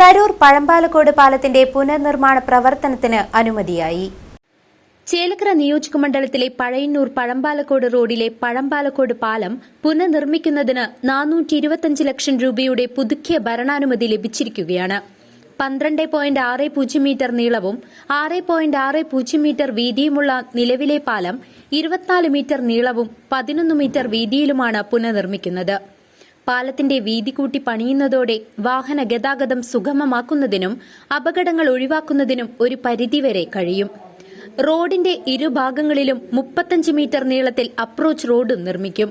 തരൂർ പഴമ്പാലക്കോട് പാലത്തിന്റെ പുനർനിർമ്മാണ പ്രവർത്തനത്തിന് അനുമതിയായി. ചേലക്കര നിയോജക മണ്ഡലത്തിലെ പഴയന്നൂർ പഴമ്പാലക്കോട് റോഡിലെ പഴമ്പാലക്കോട് പാലം പുനർനിർമ്മിക്കുന്നതിന് നാനൂറ്റി ഇരുപത്തിയഞ്ച് ലക്ഷം രൂപയുടെ പുതുക്കിയ ഭരണാനുമതി ലഭിച്ചിരിക്കുകയാണ്. പന്ത്രണ്ട് പോയിന്റ് ആറ് പൂജ്യം മീറ്റർ നീളവും ആറ് പോയിന്റ് ആറ് പൂജ്യം മീറ്റർ വീതിയുമുള്ള നിലവിലെ പാലം ഇരുപത്തിനാല് മീറ്റർ നീളവും പതിനൊന്ന് മീറ്റർ വീതിയിലുമാണ് പുനർനിർമ്മിക്കുന്നത്. പാലത്തിന്റെ വീതി കൂട്ടി പണിയുന്നതോടെ വാഹന ഗതാഗതം സുഗമമാക്കുന്നതിനും അപകടങ്ങൾ ഒഴിവാക്കുന്നതിനും ഒരു പരിധിവരെ കഴിയും. റോഡിന്റെ ഇരുഭാഗങ്ങളിലും മുപ്പത്തഞ്ച് മീറ്റർ നീളത്തിൽ അപ്രോച്ച് റോഡും നിർമ്മിക്കും.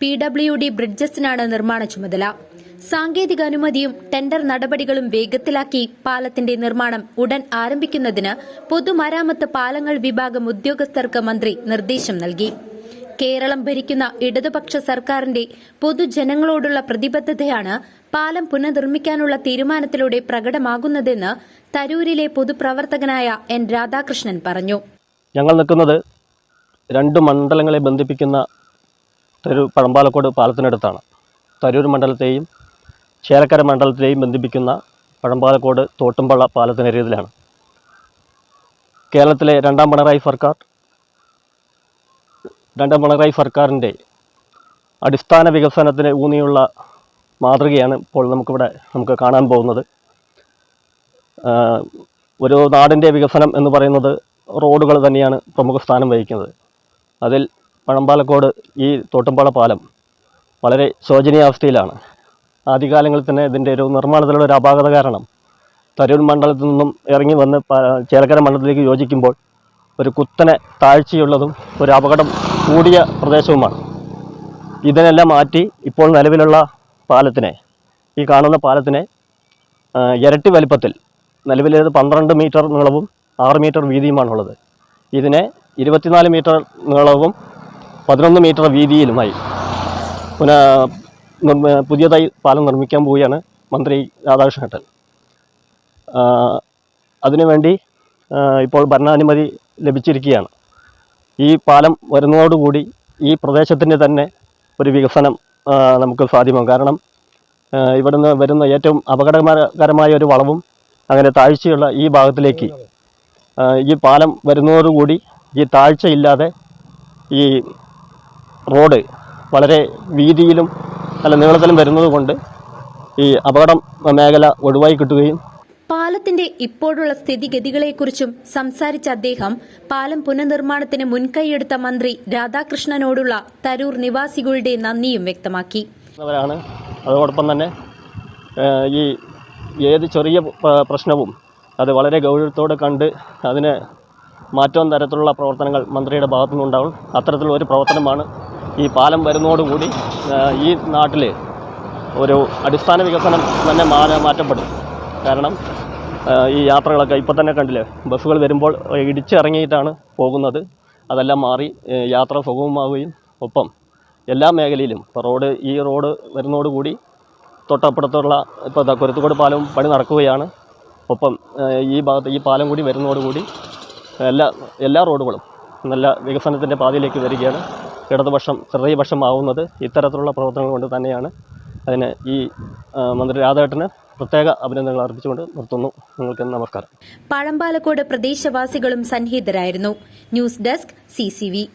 പി ഡബ്ല്യു ഡി ബ്രിഡ്ജസിനാണ് നിർമ്മാണ ചുമതല. സാങ്കേതിക അനുമതിയും ടെൻഡർ നടപടികളും വേഗത്തിലാക്കി പാലത്തിന്റെ നിർമ്മാണം ഉടൻ ആരംഭിക്കുന്നതിന് പൊതുമരാമത്ത് പാലങ്ങൾ വിഭാഗം ഉദ്യോഗസ്ഥർക്ക് മന്ത്രി നിർദ്ദേശം നൽകി. കേരളം ഭരിക്കുന്ന ഇടതുപക്ഷ സർക്കാരിന്റെ പൊതുജനങ്ങളോടുള്ള പ്രതിബദ്ധതയാണ് പാലം പുനർനിർമ്മിക്കാനുള്ള തീരുമാനത്തിലൂടെ പ്രകടമാകുന്നതെന്ന് തരൂരിലെ പൊതുപ്രവർത്തകനായ എൻ രാധാകൃഷ്ണൻ പറഞ്ഞു. ഞങ്ങൾ നിൽക്കുന്നത് രണ്ട് മണ്ഡലങ്ങളെ ബന്ധിപ്പിക്കുന്ന തരൂർ പഴമ്പാലക്കോട് പാലത്തിനടുത്താണ്. തരൂർ മണ്ഡലത്തെയും ചേലക്കര മണ്ഡലത്തെയും ബന്ധിപ്പിക്കുന്ന പഴമ്പാലക്കോട് തോട്ടുംപള്ള പാലത്തിനരിയതിലാണ് കേരളത്തിലെ രണ്ടാം പിണറായി സർക്കാർ രണ്ടാം പിണറായി സർക്കാരിന്റെ അടിസ്ഥാന വികസനത്തിന് ഊന്നിയുള്ള മാതൃകയാണ് ഇപ്പോൾ നമുക്കിവിടെ നമുക്ക് കാണാൻ പോകുന്നത്. ഒരു നാടിന്റെ വികസനം എന്ന് പറയുന്നത് റോഡുകൾ തന്നെയാണ് പ്രമുഖ സ്ഥാനം വഹിക്കുന്നത്. അതിൽ പഴമ്പാലക്കോട് ഈ തോട്ടുംപാള പാലം വളരെ ശോചനീയാവസ്ഥയിലാണ് ആദ്യകാലങ്ങളിൽ തന്നെ ഇതിന്റെ ഒരു നിർമ്മാണത്തിലുള്ള ഒരു അപാകത കാരണം തരൂർ മണ്ഡലത്തിൽ നിന്നും ഇറങ്ങി വന്ന് ചേലക്കര മണ്ഡലത്തിലേക്ക് യോജിക്കുമ്പോൾ ഒരു കുത്തനെ താഴ്ചയുള്ളതും ഒരു അപകടം കൂടിയ പ്രദേശവുമാണ്. ഇതിനെല്ലാം മാറ്റി ഇപ്പോൾ നിലവിലുള്ള പാലത്തിനെ ഈ കാണുന്ന പാലത്തിനെ ഇരട്ടി വലിപ്പത്തിൽ നിലവിലേത് പന്ത്രണ്ട് മീറ്റർ നീളവും ആറ് മീറ്റർ വീതിയുമാണുള്ളത്. ഇതിനെ ഇരുപത്തിനാല് മീറ്റർ നീളവും പതിനൊന്ന് മീറ്റർ വീതിയിലുമായി പുന പുതിയതായി പാലം നിർമ്മിക്കാൻ പോവുകയാണ് മന്ത്രി രാധാകൃഷ്ണൻ അതിനുവേണ്ടി ഇപ്പോൾ ഭരണാനുമതി ലഭിച്ചിരിക്കുകയാണ്. ഈ പാലം വരുന്നതോടുകൂടി ഈ പ്രദേശത്തിന്റെ തന്നെ ഒരു വികസനം നമുക്ക് സാധ്യമാകും. കാരണം ഇവിടുന്ന് വരുന്ന ഏറ്റവും അപകടകരമായ ഒരു വളവും അങ്ങനെ താഴ്ചയുള്ള ഈ ഭാഗത്തിലേക്ക് ഈ പാലം വരുന്നതോടുകൂടി ഈ താഴ്ചയില്ലാതെ ഈ റോഡ് വളരെ വീതിയിലും നല്ല നീളത്തിലും വരുന്നത് കൊണ്ട് ഈ അപകടം മേഖല ഒഴിവായി കിട്ടുകയും പാലത്തിന്റെ ഇപ്പോഴുള്ള സ്ഥിതിഗതികളെക്കുറിച്ചും സംസാരിച്ച അദ്ദേഹം പാലം പുനർനിർമ്മാണത്തിന് മുൻകൈയെടുത്ത മന്ത്രി രാധാകൃഷ്ണനോടുള്ള തരൂർ നിവാസികളുടെ നന്ദിയും വ്യക്തമാക്കി. അതോടൊപ്പം തന്നെ ഈ ഏത് ചെറിയ പ്രശ്നവും അത് വളരെ ഗൗരവത്തോടെ കണ്ട് അതിന് മാറ്റം തരത്തിലുള്ള പ്രവർത്തനങ്ങൾ മന്ത്രിയുടെ ഭാഗത്തു നിന്നുണ്ടാവും അത്തരത്തിലുള്ള ഒരു പ്രവർത്തനമാണ് ഈ പാലം വരുന്നതോടുകൂടി ഈ നാട്ടിൽ ഒരു അടിസ്ഥാന വികസനം തന്നെ മാറ്റപ്പെടും. കാരണം ഈ യാത്രകളൊക്കെ ഇപ്പം തന്നെ കണ്ടില്ലേ? ബസ്സുകൾ വരുമ്പോൾ ഇടിച്ചിറങ്ങിയിട്ടാണ് പോകുന്നത്. അതെല്ലാം മാറി യാത്ര സുഗമമാവുകയും ഒപ്പം എല്ലാ മേഖലയിലും ഇപ്പോൾ റോഡ് ഈ റോഡ് വരുന്നതോടുകൂടി തൊട്ടപ്പുറത്തുള്ള ഇപ്പോൾ കുരുത്തുകോട് പാലം പണി നടക്കുകയാണ്. ഒപ്പം ഈ ഭാഗത്ത് ഈ പാലം കൂടി വരുന്നതോടുകൂടി എല്ലാ എല്ലാ റോഡുകളും നല്ല വികസനത്തിന്റെ പാതയിലേക്ക് വരികയാണ്. ഇടതുപക്ഷം ചെറിയ പക്ഷമാവുന്നത് ഇത്തരത്തിലുള്ള പ്രവർത്തനങ്ങൾ കൊണ്ട് തന്നെയാണ്. അതിന് ഈ മന്ത്രി രാധേട്ടന് പ്രത്യേക അഭിനന്ദനങ്ങൾ അർപ്പിച്ചുകൊണ്ട് നിർത്തുന്നു. നിങ്ങൾക്ക് നമസ്കാരം. പഴമ്പാലക്കോട് പ്രദേശവാസികളും സന്നിഹിതരായിരുന്നു. News desk C